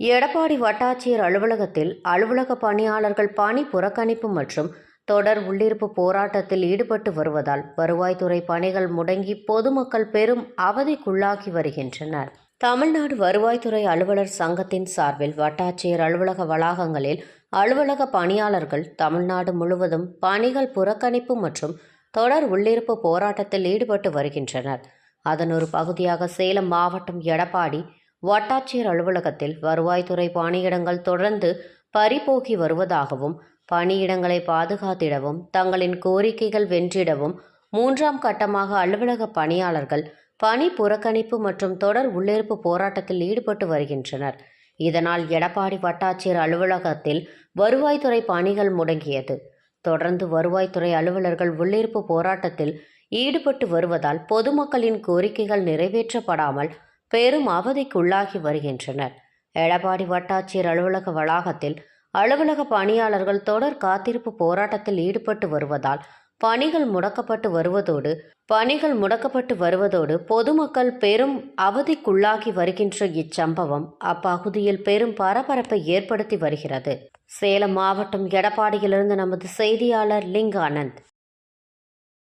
எடப்பாடி வட்டாட்சியர் அலுவலகத்தில் அலுவலக பணியாளர்கள் பணி புறக்கணிப்பு மற்றும் தொடர் உள்ளிருப்பு போராட்டத்தில் ஈடுபட்டு வருவதால் வருவாய்த்துறை பணிகள் முடங்கி பொதுமக்கள் பெரும் அவதிக்குள்ளாகி வருகின்றனர். தமிழ்நாடு வருவாய்த்துறை அலுவலர் சங்கத்தின் சார்பில் வட்டாட்சியர் அலுவலக வளாகங்களில் அலுவலக பணியாளர்கள் தமிழ்நாடு முழுவதும் பணிகள் புறக்கணிப்பு மற்றும் தொடர் உள்ளிருப்பு போராட்டத்தில் ஈடுபட்டு வருகின்றனர். அதன் ஒரு பகுதியாக சேலம் மாவட்டம் எடப்பாடி வட்டாட்சியர் அலுவலகத்தில் வருவாய்த்துறை பணியிடங்கள் தொடர்ந்து பறிபோகி வருவதாகவும் பணியிடங்களை பாதுகாத்திடவும் தங்களின் கோரிக்கைகள் வென்றிடவும் மூன்றாம் கட்டமாக அலுவலக பணியாளர்கள் பணி புறக்கணிப்பு மற்றும் தொடர் உள்ளிருப்பு போராட்டத்தில் ஈடுபட்டு வருகின்றனர். இதனால் எடப்பாடி வட்டாட்சியர் அலுவலகத்தில் வருவாய்த்துறை பணிகள் முடங்கியது. தொடர்ந்து வருவாய்த்துறை அலுவலர்கள் உள்ளிருப்பு போராட்டத்தில் ஈடுபட்டு வருவதால் பொதுமக்களின் கோரிக்கைகள் நிறைவேற்றப்படாமல் பெரும் அவதிக்குள்ளாகி வருகின்றனர். எடப்பாடி வட்டாட்சியர் அலுவலக வளாகத்தில் அலுவலக பணியாளர்கள் தொடர் காத்திருப்பு போராட்டத்தில் ஈடுபட்டு வருவதால் பணிகள் முடக்கப்பட்டு வருவதோடு பணிகள் முடக்கப்பட்டு வருவதோடு பொதுமக்கள் பெரும் அவதிக்குள்ளாகி வருகின்ற இச்சம்பவம் அப்பகுதியில் பெரும் பரபரப்பை ஏற்படுத்தி வருகிறது. சேலம் மாவட்டம் எடப்பாடியிலிருந்து நமது செய்தியாளர் லிங்கானந்த்.